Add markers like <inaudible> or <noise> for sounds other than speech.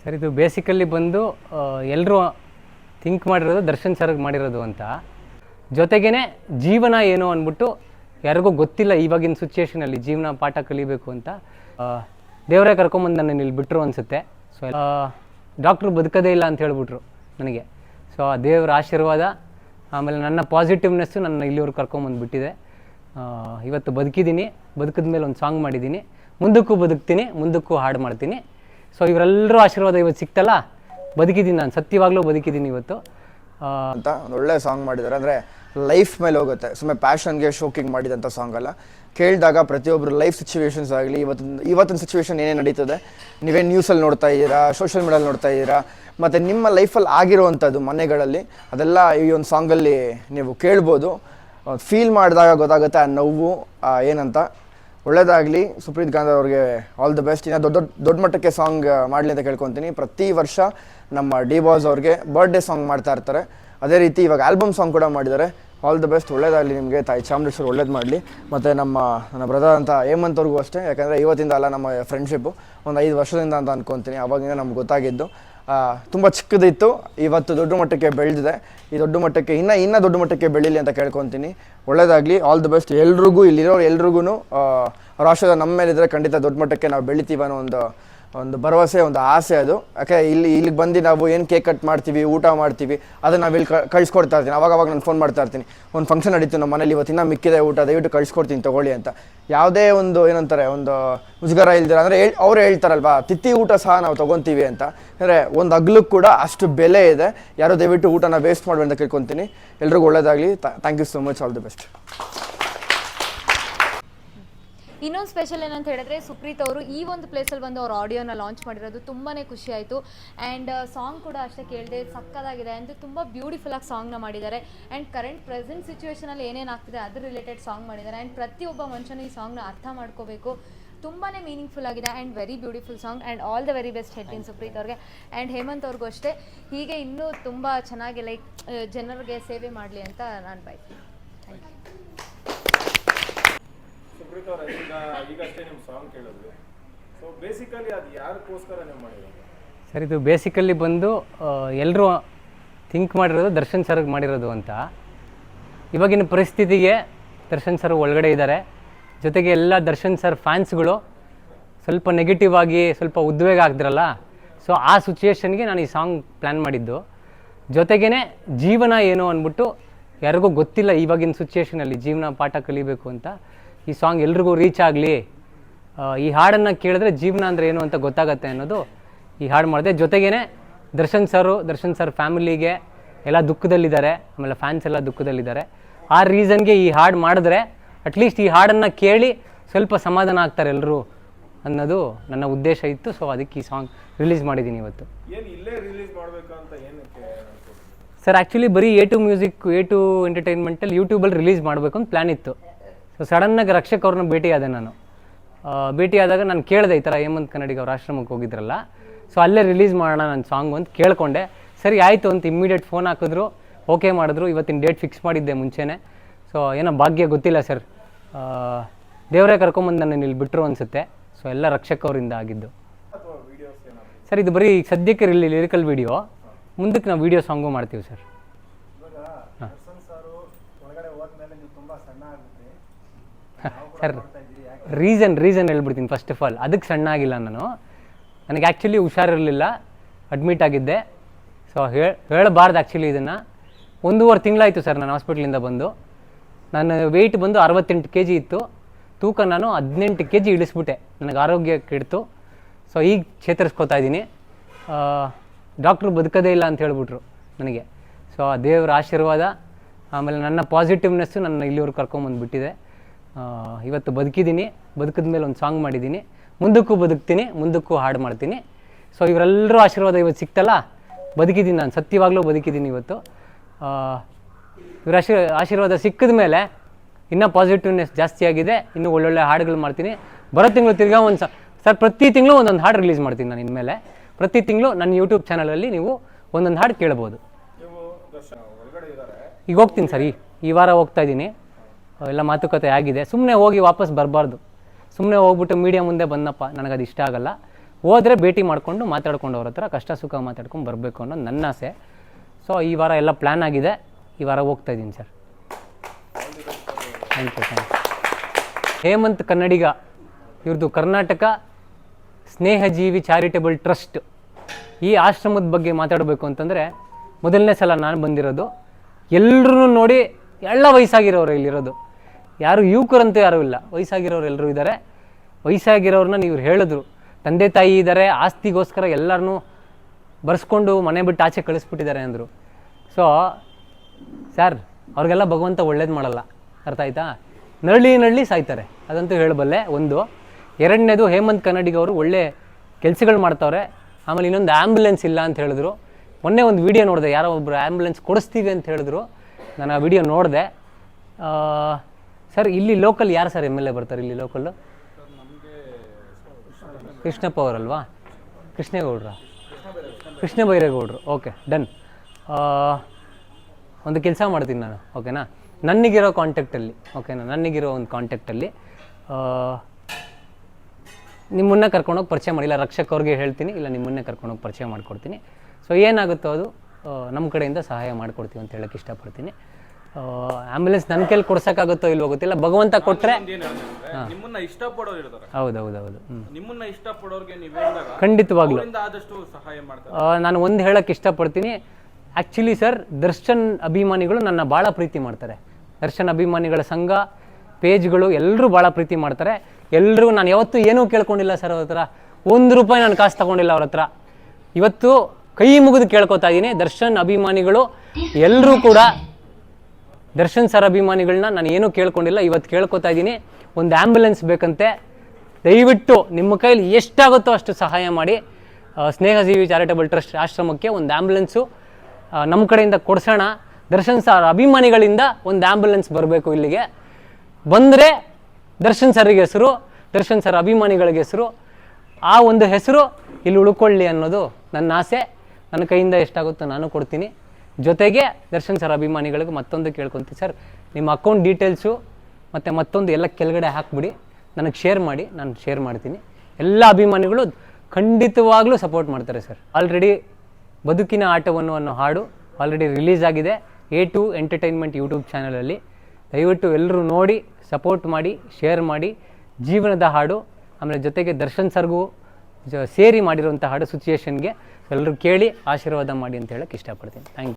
Sir, ಇದು basically ಬಂದು ಎಲ್ಲರೂ ಥಿಂಕ್ ಮಾಡಿರೋದು, ದರ್ಶನ್ ಸರ್ಗೆ ಮಾಡಿರೋದು ಅಂತ. ಜೊತೆಗೇ ಜೀವನ ಏನು ಅಂದ್ಬಿಟ್ಟು ಯಾರಿಗೂ ಗೊತ್ತಿಲ್ಲ ಇವಾಗಿನ ಸಿಚುಯೇಷನಲ್ಲಿ ಜೀವನ ಪಾಠ ಕಲಿಬೇಕು ಅಂತ. ದೇವರೇ ಕರ್ಕೊಂಬಂದು ನನ್ನ ಇಲ್ಲಿ ಬಿಟ್ಟರು ಅನಿಸುತ್ತೆ. ಸೊ ಡಾಕ್ಟ್ರು ಬದುಕೋದೇ ಇಲ್ಲ ಅಂತ ಹೇಳ್ಬಿಟ್ರು ನನಗೆ. ಸೊ ಆ ದೇವರ ಆಶೀರ್ವಾದ, ಆಮೇಲೆ ನನ್ನ ಪಾಸಿಟಿವ್ನೆಸ್ಸು ನನ್ನ ಇಲ್ಲಿವರೆಗೆ ಕರ್ಕೊಂಬಂದು ಬಿಟ್ಟಿದೆ. ಇವತ್ತು ಬದುಕಿದ್ದೀನಿ ಬದುಕಿದ ಮೇಲೆ ಒಂದು ಸಾಂಗ್ ಮಾಡಿದ್ದೀನಿ ಮುಂದಕ್ಕೂ ಬದುಕ್ತೀನಿ, ಮುಂದಕ್ಕೂ ಹಾಡು ಮಾಡ್ತೀನಿ. ಸೊ ಇವರೆಲ್ಲರೂ ಆಶೀರ್ವಾದ ಇವತ್ತು ಸಿಕ್ತಲ್ಲ? ಬದುಕಿದ್ದೀನಿ ನಾನು. ಸತ್ಯವಾಗ್ಲೂ ಬದುಕಿದ್ದೀನಿ ಇವತ್ತು. ಅಂತ ಒಂದು ಒಳ್ಳೆ ಸಾಂಗ್ ಮಾಡಿದ್ದಾರೆ. ಅಂದರೆ ಲೈಫ್ ಮೇಲೆ ಹೋಗುತ್ತೆ. ಸುಮ್ಮನೆ ಪ್ಯಾಷನ್ಗೆ ಶೋಕಿಂಗ್ ಮಾಡಿದಂಥ ಸಾಂಗ್ ಅಲ್ಲ. ಕೇಳಿದಾಗ ಪ್ರತಿಯೊಬ್ಬರು ಲೈಫ್ ಸಿಚುವೇಶನ್ಸ್ ಆಗಲಿ, ಇವತ್ತಿನ ಇವತ್ತಿನ ಸಿಚುವೇಶನ್ ಏನೇ ನಡೀತದೆ ನೀವೇನು ನ್ಯೂಸಲ್ಲಿ ನೋಡ್ತಾ ಇದ್ದೀರಾ ಸೋಷಿಯಲ್ ಮೀಡಿಯಲ್ಲಿ ನೋಡ್ತಾ ಇದ್ದೀರಾ, ಮತ್ತು ನಿಮ್ಮ ಲೈಫಲ್ಲಿ ಆಗಿರುವಂಥದ್ದು ಮನೆಗಳಲ್ಲಿ, ಅದೆಲ್ಲ ಈ ಒಂದು ಸಾಂಗಲ್ಲಿ ನೀವು ಕೇಳ್ಬೋದು. ಫೀಲ್ ಮಾಡಿದಾಗ ಗೊತ್ತಾಗುತ್ತೆ ಆ ನೋವು ಏನಂತ. ಒಳ್ಳೇದಾಗಲಿ. ಸುಪ್ರೀತ್ ಗಾಂಧಿ ಅವ್ರಿಗೆ ಆಲ್ ದ ಬೆಸ್ಟ್ ಇನ್ನು ದೊಡ್ಡ ದೊಡ್ಡ ದೊಡ್ಡ ಮಟ್ಟಕ್ಕೆ ಸಾಂಗ್ ಮಾಡಲಿ ಅಂತ ಕೇಳ್ಕೊತೀನಿ. ಪ್ರತಿ ವರ್ಷ ನಮ್ಮ ಡಿ ಬಾಸ್ ಅವ್ರಿಗೆ ಬರ್ಡೇ ಸಾಂಗ್ ಮಾಡ್ತಾ ಇರ್ತಾರೆ. ಅದೇ ರೀತಿ ಇವಾಗ ಆಲ್ಬಮ್ ಸಾಂಗ್ ಕೂಡ ಮಾಡಿದ್ದಾರೆ. ಆಲ್ ದ ಬೆಸ್ಟ್ ಒಳ್ಳೇದಾಗಲಿ ನಿಮಗೆ. ತಾಯಿ ಚಾಮುಂಡೇಶ್ವರಿ ಒಳ್ಳೇದು ಮಾಡಲಿ. ಮತ್ತು ನಮ್ಮ, ನನ್ನ ಬ್ರದರ್ ಅಂತ ಹೇಮಂತ್ ಅವ್ರಿಗೂ ಅಷ್ಟೇ. ಯಾಕಂದರೆ ಇವತ್ತಿಂದ ಅಲ್ಲ, ನಮ್ಮ ಫ್ರೆಂಡ್ಶಿಪ್ಪು ಒಂದು ಐದು ವರ್ಷದಿಂದ ಅಂತ ಅನ್ಕೊತೀನಿ. ಅವಾಗಿಂದ ನಮ್ಗೆ ಗೊತ್ತಾಗಿದ್ದು. ತುಂಬ ಚಿಕ್ಕದಿತ್ತು ಇವತ್ತು ದೊಡ್ಡ ಮಟ್ಟಕ್ಕೆ ಬೆಳೆದಿದೆ. ಈ ದೊಡ್ಡ ಮಟ್ಟಕ್ಕೆ ಇನ್ನೂ ಇನ್ನೂ ದೊಡ್ಡ ಮಟ್ಟಕ್ಕೆ ಬೆಳೀಲಿ ಅಂತ ಕೇಳ್ಕೊತೀನಿ. ಒಳ್ಳೆಯದಾಗಲಿ ಆಲ್ ದಿ ಬೆಸ್ಟ್ ಎಲ್ರಿಗೂ ಇಲ್ಲಿರೋ ಎಲ್ರಿಗೂ ರಾಷ್ಟ್ರದ ನಮ್ಮ ಮೇಲಿದ್ರೆ ಖಂಡಿತ ದೊಡ್ಡ ಮಟ್ಟಕ್ಕೆ ನಾವು ಬೆಳಿತೀವಿ ಅನ್ನೋ ಒಂದು ಒಂದು ಭರವಸೆ, ಒಂದು ಆಸೆ ಅದು. ಯಾಕೆ ಇಲ್ಲಿ, ಇಲ್ಲಿಗೆ ಬಂದು ನಾವು ಏನು ಕೇಕ್ ಕಟ್ ಮಾಡ್ತೀವಿ, ಊಟ ಮಾಡ್ತೀವಿ, ಅದನ್ನು ನಾವು ಇಲ್ಲಿ ಕಳಿಸ್ಕೊಡ್ತಾ ಇರ್ತೀನಿ. ಅವಾಗ ಅವಾಗ ನಾನು ಫೋನ್ ಮಾಡ್ತಾ ಇರ್ತೀನಿ. ಒಂದು ಫಂಕ್ಷನ್ ನಡೀತು ನಮ್ಮ ಮನೇಲಿ ಇವತ್ತಿನ ಮಿಕ್ಕಿದೆ ಊಟ, ದಯವಿಟ್ಟು ಕಳಿಸ್ಕೊಡ್ತೀನಿ, ತಗೊಳ್ಳಿ ಅಂತ. ಯಾವುದೇ ಒಂದು ಏನಂತಾರೆ, ಒಂದು ಮುಜುಗರ ಇಲ್ದಿರ ಅಂದರೆ ಅವ್ರು ಹೇಳ್ತಾರಲ್ವಾ ತಿತ್ತಿ ಊಟ ಸಹ ನಾವು ತೊಗೊತೀವಿ ಅಂತ. ಅಂದರೆ ಒಂದು ಅಗ್ಲಕ್ಕೆ ಕೂಡ ಅಷ್ಟು ಬೆಲೆ ಇದೆ. ಯಾರೋ ದಯವಿಟ್ಟು ಊಟನ ವೇಸ್ಟ್ ಮಾಡಬೇಡಿ ಅಂತ ಕೇಳ್ಕೊತೀನಿ. ಎಲ್ರಿಗೂ ಒಳ್ಳೇದಾಗಲಿ. Thank you so much all the best ಇನ್ನೊಂದು ಸ್ಪೆಷಲ್ ಏನಂತ ಹೇಳಿದ್ರೆ ಸುಪ್ರೀತ್ ಅವರು ಈ ಒಂದು ಪ್ಲೇಸಲ್ಲಿ ಬಂದು ಅವ್ರ ಆಡಿಯೋನ ಲಾಂಚ್ ಮಾಡಿರೋದು ತುಂಬಾ ಖುಷಿ ಆಯಿತು. ಆ್ಯಂಡ್ ಸಾಂಗ್ ಕೂಡ ಅಷ್ಟೇ ಕೇಳಿದೆ ಸಕ್ಕದಾಗಿದೆ. ಅಂತ ತುಂಬ ಬ್ಯೂಟಿಫುಲ್ ಆಗಿ ಸಾಂಗ್ನ ಮಾಡಿದ್ದಾರೆ. ಆ್ಯಂಡ್ ಕರೆಂಟ್ ಪ್ರೆಸೆಂಟ್ ಸಿಚುವೇಶನಲ್ಲಿ ಏನೇನು ಆಗ್ತಿದೆ ಅದ್ರ ರಿಲೇಟೆಡ್ ಸಾಂಗ್ ಮಾಡಿದ್ದಾರೆ. ಆ್ಯಂಡ್ ಪ್ರತಿಯೊಬ್ಬ ಮನುಷ್ಯನ ಈ ಸಾಂಗ್ನ ಅರ್ಥ ಮಾಡ್ಕೋಬೇಕು. ತುಂಬಾ ಮೀನಿಂಗ್ಫುಲ್ ಆಗಿದೆ and very beautiful song and all the very best ಹೇಳ್ತೀನಿ ಸುಪ್ರೀತ್ ಅವ್ರಿಗೆ. ಆ್ಯಂಡ್ ಹೇಮಂತ್ ಅವ್ರಿಗೂ ಅಷ್ಟೇ. ಹೀಗೆ ಇನ್ನೂ ತುಂಬ ಚೆನ್ನಾಗಿ ಲೈಕ್ ಜನರಿಗೆ ಸೇವೆ ಮಾಡಲಿ ಅಂತ ನಾನು ಬಯಸ್ತೀನಿ. ಥ್ಯಾಂಕ್ ಯು ಈಗ ಈಗಷ್ಟೇ ಸಾಂಗ್ ಕೇಳಿದ್ವಿ ಸೊ ಬೇಸಿಕಲಿ ಅದು ಯಾರಕ್ಕೋಸ್ಕರ ನೀವು ಮಾಡಿರೋದು? ಸರ್ ಇದು ಬೇಸಿಕಲ್ಲಿ ಬಂದು ಎಲ್ಲರೂ ಥಿಂಕ್ ಮಾಡಿರೋದು, ದರ್ಶನ್ ಸರ್ಗೆ ಮಾಡಿರೋದು ಅಂತ. ಇವಾಗಿನ ಪರಿಸ್ಥಿತಿಗೆ ದರ್ಶನ್ ಸರ್ ಒಳಗಡೆ ಇದ್ದಾರೆ. ಜೊತೆಗೆ ಎಲ್ಲ ದರ್ಶನ್ ಸರ್ ಫ್ಯಾನ್ಸ್ಗಳು ಸ್ವಲ್ಪ ನೆಗೆಟಿವ್ ಆಗಿ, ಸ್ವಲ್ಪ ಉದ್ವೇಗ ಆಗ್ತಿರಲ್ಲ ಸೊ ಆ ಸಿಚುಯೇಷನ್ಗೆ ನಾನು ಈ ಸಾಂಗ್ ಪ್ಲ್ಯಾನ್ ಮಾಡಿದ್ದು. ಜೊತೆಗೇ ಜೀವನ ಏನು ಅಂದ್ಬಿಟ್ಟು ಯಾರಿಗೂ ಗೊತ್ತಿಲ್ಲ ಇವಾಗಿನ ಸಿಚುಯೇಷನಲ್ಲಿ ಜೀವನ ಪಾಠ ಕಲಿಬೇಕು ಅಂತ. ಈ ಸಾಂಗ್ ಎಲ್ರಿಗೂ ರೀಚ್ ಆಗಲಿ. ಈ ಹಾಡನ್ನು ಕೇಳಿದ್ರೆ ಜೀವನ ಅಂದರೆ ಏನು ಅಂತ ಗೊತ್ತಾಗತ್ತೆ ಅನ್ನೋದು ಈ ಹಾಡು ಮಾಡಿದೆ. ಜೊತೆಗೇ ದರ್ಶನ್ ಸರು ದರ್ಶನ್ ಸರ್ ಫ್ಯಾಮಿಲಿಗೆ ಎಲ್ಲ ದುಃಖದಲ್ಲಿದ್ದಾರೆ. ಆಮೇಲೆ ಫ್ಯಾನ್ಸ್ ಎಲ್ಲ ದುಃಖದಲ್ಲಿದ್ದಾರೆ. ಆ ರೀಸನ್ಗೆ ಈ ಹಾಡು ಮಾಡಿದ್ರೆ ಅಟ್ಲೀಸ್ಟ್ ಈ ಹಾಡನ್ನು ಕೇಳಿ ಸ್ವಲ್ಪ ಸಮಾಧಾನ ಆಗ್ತಾರೆ ಎಲ್ಲರೂ ಅನ್ನೋದು ನನ್ನ ಉದ್ದೇಶ ಇತ್ತು. ಸೊ ಅದಕ್ಕೆ ಈ ಸಾಂಗ್ ರಿಲೀಸ್ ಮಾಡಿದ್ದೀನಿ ಇವತ್ತು. ಸರ್ ಆ್ಯಕ್ಚುಲಿ ಬರೀ A to music A to ಎಂಟರ್ಟೈನ್ಮೆಂಟಲ್ಲಿ ಯೂಟ್ಯೂಬಲ್ಲಿ ರಿಲೀಸ್ ಮಾಡಬೇಕು ಅಂತ ಪ್ಲ್ಯಾನ್ ಇತ್ತು. ಸೊ ಸಡನ್ನಾಗಿ ರಕ್ಷಕ್ ಅವ್ರನ್ನ ಭೇಟಿಯಾದೆ ನಾನು. ಭೇಟಿಯಾದಾಗ ನಾನು ಕೇಳಿದೆ ಈ ಥರ ಹೇಮಂತ್ ಕನ್ನಡಿಗೆ ಅವ್ರ ಆಶ್ರಮಕ್ಕೆ ಹೋಗಿದ್ರಲ್ಲ. ಸೊ ಅಲ್ಲೇ ರಿಲೀಸ್ ಮಾಡೋಣ ನನ್ನ ಸಾಂಗ್ ಅಂತ ಕೇಳ್ಕೊಂಡೆ. ಸರಿ ಆಯಿತು ಅಂತ ಇಮ್ಮಿಡಿಯೇಟ್ ಫೋನ್ ಹಾಕಿದ್ರು. ಓಕೆ ಮಾಡಿದ್ರು. ಇವತ್ತಿನ ಡೇಟ್ ಫಿಕ್ಸ್ ಮಾಡಿದ್ದೆ ಮುಂಚೆನೇ. ಸೊ ಏನೋ ಭಾಗ್ಯ ಗೊತ್ತಿಲ್ಲ ಸರ್ ದೇವರೇ ಕರ್ಕೊಂಬಂದು ನನ್ನ ಇಲ್ಲಿ ಬಿಟ್ಟರು ಅನಿಸುತ್ತೆ. ಸೊ ಎಲ್ಲ ರಕ್ಷಕ್ ಅವರಿಂದ ಆಗಿದ್ದು. ಸರ್ ಇದು ಬರೀ ಸದ್ಯಕ್ಕೆ ರಿಲಿ ಲಿರಿಕಲ್ ವಿಡಿಯೋ ಮುಂದಕ್ಕೆ ನಾವು ವಿಡಿಯೋ ಸಾಂಗು ಮಾಡ್ತೀವಿ ಸರ್ ದರ್ಶನ್ ಸಾರು ಒಳಗಡೆ ಹೋದ್ಮೇಲೆ ನೀವು ತುಂಬಾ ಸಣ್ಣ ಆಗುತ್ತೆ <laughs> ಸರ್ ರೀಸನ್ ರೀಸನ್ ಹೇಳ್ಬಿಡ್ತೀನಿ ಫಸ್ಟ್ ಆಫ್ ಆಲ್ ಅದಕ್ಕೆ ಸಣ್ಣ ಆಗಿಲ್ಲ ನಾನು. ನನಗೆ ಆ್ಯಕ್ಚುಲಿ ಹುಷಾರಿರಲಿಲ್ಲ. ಅಡ್ಮಿಟ್ ಆಗಿದ್ದೆ. ಸೊ ಹೇಳ ಹೇಳಬಾರ್ದು ಆ್ಯಕ್ಚುಲಿ ಇದನ್ನು. ಒಂದೂವರೆ ತಿಂಗಳಾಯಿತು ಸರ್ ನಾನು ಹಾಸ್ಪಿಟ್ಲಿಂದ ಬಂದು. ನನ್ನ ವೆಯ್ಟ್ ಬಂದು ಅರವತ್ತೆಂಟು ಕೆ ಜಿ ಇತ್ತು. ತೂಕ ನಾನು ಹದಿನೆಂಟು ಕೆ ಜಿ ಇಳಿಸ್ಬಿಟ್ಟೆ. ನನಗೆ ಆರೋಗ್ಯ ಕೆಡ್ತು. ಸೊ ಈಗ ಚೇತರಿಸ್ಕೋತಾ ಇದ್ದೀನಿ. ಡಾಕ್ಟ್ರು ಬದುಕೋದೇ ಇಲ್ಲ ಅಂತ ಹೇಳ್ಬಿಟ್ರು ನನಗೆ. ಸೊ ದೇವರ ಆಶೀರ್ವಾದ, ಆಮೇಲೆ ನನ್ನ ಪಾಸಿಟಿವ್ನೆಸ್ಸು ನನ್ನ ಇಲ್ಲಿವರೆಗೆ ಕರ್ಕೊಂಬಂದುಬಿಟ್ಟಿದೆ. ಇವತ್ತು ಬದುಕಿದ್ದೀನಿ ಬದುಕಿದ ಮೇಲೆ ಒಂದು ಸಾಂಗ್ ಮಾಡಿದ್ದೀನಿ ಮುಂದಕ್ಕೂ ಬದುಕ್ತೀನಿ, ಮುಂದಕ್ಕೂ ಹಾಡು ಮಾಡ್ತೀನಿ. ಸೊ ಇವರೆಲ್ಲರೂ ಆಶೀರ್ವಾದ ಇವತ್ತು ಸಿಕ್ತಲ್ಲ? ಬದುಕಿದ್ದೀನಿ ನಾನು, ಸತ್ಯವಾಗ್ಲೂ ಬದುಕಿದ್ದೀನಿ ಇವತ್ತು. ಇವ್ರ ಆಶೀರ್ ಆಶೀರ್ವಾದ ಸಿಕ್ಕಿದ ಮೇಲೆ ಇನ್ನೂ ಪಾಸಿಟಿವ್ನೆಸ್ ಜಾಸ್ತಿ ಆಗಿದೆ, ಇನ್ನೂ ಒಳ್ಳೊಳ್ಳೆ ಹಾಡುಗಳು ಮಾಡ್ತೀನಿ. ಬರೋ ತಿಂಗಳು ತಿರ್ಗಾ ಒಂದು ಸರ್, ಪ್ರತಿ ತಿಂಗಳು ಒಂದೊಂದು ಹಾಡು ರಿಲೀಸ್ ಮಾಡ್ತೀನಿ ನಾನು ಇನ್ಮೇಲೆ. ಪ್ರತಿ ತಿಂಗಳು ನನ್ನ ಯೂಟ್ಯೂಬ್ ಚಾನಲಲ್ಲಿ ನೀವು ಒಂದೊಂದು ಹಾಡು ಕೇಳ್ಬೋದು. ಈಗ ಹೋಗ್ತೀನಿ ಸರ್, ಈ ಈ ವಾರ ಹೋಗ್ತಾ ಇದ್ದೀನಿ. ಎಲ್ಲ ಮಾತುಕತೆ ಆಗಿದೆ. ಸುಮ್ಮನೆ ಹೋಗಿ ವಾಪಸ್ ಬರಬಾರ್ದು. ಸುಮ್ಮನೆ ಹೋಗ್ಬಿಟ್ಟು ಮೀಡಿಯಾ ಮುಂದೆ ಬಂದಪ್ಪ ಅದು ಇಷ್ಟ ಆಗಲ್ಲ. ಹೋದರೆ ಭೇಟಿ ಮಾಡಿಕೊಂಡು ಮಾತಾಡ್ಕೊಂಡು ಅವ್ರ ಹತ್ರ ಕಷ್ಟ ಸುಖ ಮಾತಾಡ್ಕೊಂಡು ಬರಬೇಕು ಅನ್ನೋದು ನನ್ನ ಆಸೆ. ಸೊ ಈ ವಾರ ಎಲ್ಲ ಪ್ಲ್ಯಾನ್ ಆಗಿದೆ. ಈ ವಾರ ಹೋಗ್ತಾ ಇದ್ದೀನಿ sir. Thank you thank Hemanth Kannadiga ಇವ್ರದ್ದು ಕರ್ನಾಟಕ ಸ್ನೇಹಜೀವಿ ಚಾರಿಟೇಬಲ್ ಟ್ರಸ್ಟ್. ಈ ಆಶ್ರಮದ ಬಗ್ಗೆ ಮಾತಾಡಬೇಕು ಅಂತಂದರೆ, ಮೊದಲನೇ ಸಲ ನಾನು ಬಂದಿರೋದು. ಎಲ್ಲರೂ ನೋಡಿ ಎಲ್ಲ ವಯಸ್ಸಾಗಿರೋರು ಇಲ್ಲಿರೋದು. ಯಾರು ಯುವಕರಂತೂ ಯಾರೂ ಇಲ್ಲ. ವಯಸ್ಸಾಗಿರೋರು ಎಲ್ಲರೂ ಇದ್ದಾರೆ. ವಯಸ್ಸಾಗಿರೋರನ್ನ ನೀವು ಹೇಳಿದ್ರು. ತಂದೆ ತಾಯಿ ಇದ್ದಾರೆ, ಆಸ್ತಿಗೋಸ್ಕರ ಎಲ್ಲರನ್ನೂ ಬರ್ಸ್ಕೊಂಡು ಮನೆ ಬಿಟ್ಟು ಆಚೆ ಕಳಿಸ್ಬಿಟ್ಟಿದ್ದಾರೆ ಅಂದರು. ಸೊ ಸರ್ ಅವ್ರಿಗೆಲ್ಲ ಭಗವಂತ ಒಳ್ಳೇದು ಮಾಡಲ್ಲ. ಅರ್ಥ ಆಯ್ತಾ? ನರಳಿ ನರಳಿ ಸಾಯ್ತಾರೆ. ಅದಂತೂ ಹೇಳಬಲ್ಲೆ. ಒಂದು. ಎರಡನೇದು, ಹೇಮಂತ್ ಕನ್ನಡಿಗ ಅವರು ಒಳ್ಳೆ ಕೆಲಸಗಳು ಮಾಡ್ತಾವ್ರೆ. ಆಮೇಲೆ ಇನ್ನೊಂದು ಆ್ಯಂಬುಲೆನ್ಸ್ ಇಲ್ಲ ಅಂತ ಹೇಳಿದ್ರು. ಮೊನ್ನೆ ಒಂದು ವಿಡಿಯೋ ನೋಡಿದೆ, ಯಾರೋ ಒಬ್ಬರು ಆ್ಯಂಬುಲೆನ್ಸ್ ಕೊಡಿಸ್ತೀವಿ ಅಂತ ಹೇಳಿದ್ರು. ನಾನು ಆ ವಿಡಿಯೋ ನೋಡಿದೆ. ಸರ್, ಇಲ್ಲಿ ಲೋಕಲ್ ಯಾರು ಸರ್ ಎಂ ಎಲ್ ಎ ಬರ್ತಾರೆ ಇಲ್ಲಿ ಲೋಕಲ್ಲು ಕೃಷ್ಣಪ್ಪ ಅವರಲ್ವಾ ಕೃಷ್ಣೇಗೌಡ್ರ? ಕೃಷ್ಣ ಬೈರೇಗೌಡರು ಓಕೆ ಡನ್ ಒಂದು ಕೆಲಸ ಮಾಡ್ತೀನಿ ನಾನು ಓಕೆನಾ ನನಗಿರೋ ಕಾಂಟ್ಯಾಕ್ಟಲ್ಲಿ ಓಕೆನಾ ನನಗಿರೋ ಒಂದು ಕಾಂಟ್ಯಾಕ್ಟಲ್ಲಿ ನಿಮ್ಮನ್ನೇ ಕರ್ಕೊಂಡೋಗಿ ಪರಿಚಯ ಮಾಡಿಲ್ಲ ರಕ್ಷಕ್ ಅವ್ರಿಗೆ ಹೇಳ್ತೀನಿ, ಇಲ್ಲ, ನಿಮ್ಮನ್ನೇ ಕರ್ಕೊಂಡೋಗಿ ಪರಿಚಯ ಮಾಡಿಕೊಡ್ತೀನಿ. ಸೊ ಏನಾಗುತ್ತೋ ಅದು ನಮ್ಮ ಕಡೆಯಿಂದ ಸಹಾಯ ಮಾಡಿಕೊಡ್ತೀವಿ ಅಂತ ಹೇಳಕ್ಕೆ ಇಷ್ಟಪಡ್ತೀನಿ. ಆಂಬ್ಯುಲೆನ್ಸ್ ನನ್ನ ಕೈಲಿ ಕೊಡ್ಸೋಕ್ಕಾಗುತ್ತೋ ಇಲ್ವೋ ಗೊತ್ತಿಲ್ಲ. ಭಗವಂತ ಕೊಟ್ಟರೆ ನಿಮ್ಮನ್ನ ಇಷ್ಟಪಡೋರು ಇರ್ತಾರೆ. ಹೌದು ನಿಮ್ಮನ್ನ ಇಷ್ಟಪಡೋರ್ಗೆ ನೀವ್ ಹೇಳಿದಾಗ ಖಂಡಿತವಾಗ್ಲೂ. ಅವರಿಂದ ಆದಷ್ಟು ಸಹಾಯ ಮಾಡ್ತಾರೆ. ಆ, ನಾನು ಒಂದು ಹೇಳಕ್ಕೆ ಇಷ್ಟಪಡ್ತೀನಿ. ಆ್ಯಕ್ಚುಲಿ ಸರ್ ದರ್ಶನ್ ಅಭಿಮಾನಿಗಳು ನನ್ನ ಭಾಳ ಪ್ರೀತಿ ಮಾಡ್ತಾರೆ. ದರ್ಶನ್ ಅಭಿಮಾನಿಗಳ ಸಂಘ ಪೇಜ್ಗಳು ಎಲ್ಲರೂ ಭಾಳ ಪ್ರೀತಿ ಮಾಡ್ತಾರೆ. ಎಲ್ಲರೂ ನಾನು ಯಾವತ್ತೂ ಏನೂ ಕೇಳ್ಕೊಂಡಿಲ್ಲ ಸರ್ ಅವ್ರ ಹತ್ರ. ಒಂದು ರೂಪಾಯಿ ನಾನು ಕಾಸು ತಗೊಂಡಿಲ್ಲ ಅವ್ರ ಹತ್ರ. ಇವತ್ತು ಕೈ ಮುಗಿದು ಕೇಳ್ಕೊತಾ ಇದ್ದೀನಿ ದರ್ಶನ್ ಅಭಿಮಾನಿಗಳು ಎಲ್ಲರೂ ಕೂಡ ದರ್ಶನ್ ಸರ್ ಅಭಿಮಾನಿಗಳನ್ನ ನಾನು ಏನೂ ಕೇಳ್ಕೊಂಡಿಲ್ಲ, ಇವತ್ತು ಕೇಳ್ಕೊತಾ ಇದ್ದೀನಿ ಒಂದು ಆ್ಯಂಬುಲೆನ್ಸ್ ಬೇಕಂತೆ. ದಯವಿಟ್ಟು ನಿಮ್ಮ ಕೈಲಿ ಎಷ್ಟಾಗುತ್ತೋ ಅಷ್ಟು ಸಹಾಯ ಮಾಡಿ. ಸ್ನೇಹಜೀವಿ ಚಾರಿಟಬಲ್ ಟ್ರಸ್ಟ್ ಆಶ್ರಮಕ್ಕೆ ಒಂದು ಆ್ಯಂಬುಲೆನ್ಸು ನಮ್ಮ ಕಡೆಯಿಂದ ಕೊಡ್ಸೋಣ. ದರ್ಶನ್ ಸರ್ ಅಭಿಮಾನಿಗಳಿಂದ ಒಂದು ಆ್ಯಂಬುಲೆನ್ಸ್ ಬರಬೇಕು ಇಲ್ಲಿಗೆ. ಬಂದರೆ ದರ್ಶನ್ ಸರ್ಗೆ ಹೆಸರು, ದರ್ಶನ್ ಸರ್ ಅಭಿಮಾನಿಗಳಿಗೆ ಹೆಸರು. ಆ ಒಂದು ಹೆಸರು ಇಲ್ಲಿ ಉಳ್ಕೊಳ್ಳಿ ಅನ್ನೋದು ನನ್ನ ಆಸೆ. ನನ್ನ ಕೈಯಿಂದ ಎಷ್ಟಾಗುತ್ತೋ ನಾನು ಕೊಡ್ತೀನಿ. ಜೊತೆಗೆ ದರ್ಶನ್ ಸರ್ ಅಭಿಮಾನಿಗಳಿಗೆ ಮತ್ತೊಂದು ಕೇಳ್ಕೊತೀನಿ. ಸರ್, ನಿಮ್ಮ ಅಕೌಂಟ್ ಡೀಟೇಲ್ಸು ಮತ್ತು ಮತ್ತೊಂದು ಎಲ್ಲ ಕೆಳಗಡೆ ಹಾಕ್ಬಿಡಿ. ನನಗೆ ಶೇರ್ ಮಾಡಿ, ನಾನು ಶೇರ್ ಮಾಡ್ತೀನಿ. ಎಲ್ಲ ಅಭಿಮಾನಿಗಳು ಖಂಡಿತವಾಗ್ಲೂ ಸಪೋರ್ಟ್ ಮಾಡ್ತಾರೆ ಸರ್. ಆಲ್ರೆಡಿ ಬದುಕಿನ ಆಟವನ್ನು ಅನ್ನೋ ಹಾಡು ಆಲ್ರೆಡಿ ರಿಲೀಸ್ ಆಗಿದೆ. ಎ ಟು ಎಂಟರ್ಟೈನ್ಮೆಂಟ್ ಯೂಟ್ಯೂಬ್ ಚಾನಲಲ್ಲಿ ದಯವಿಟ್ಟು ಎಲ್ಲರೂ ನೋಡಿ ಸಪೋರ್ಟ್ ಮಾಡಿ ಶೇರ್ ಮಾಡಿ. ಜೀವನದ ಹಾಡು, ಆಮೇಲೆ ಜೊತೆಗೆ ದರ್ಶನ್ ಸರ್ಗೂ ಸೇರಿ ಮಾಡಿರುವಂಥ ಹಾಡು ಸಿಚುಯೇಷನ್ಗೆ ಎಲ್ಲರೂ ಕೇಳಿ ಆಶೀರ್ವಾದ ಮಾಡಿ ಅಂತ ಹೇಳಕ್ಕೆ ಇಷ್ಟಪಡ್ತೀನಿ. Thank you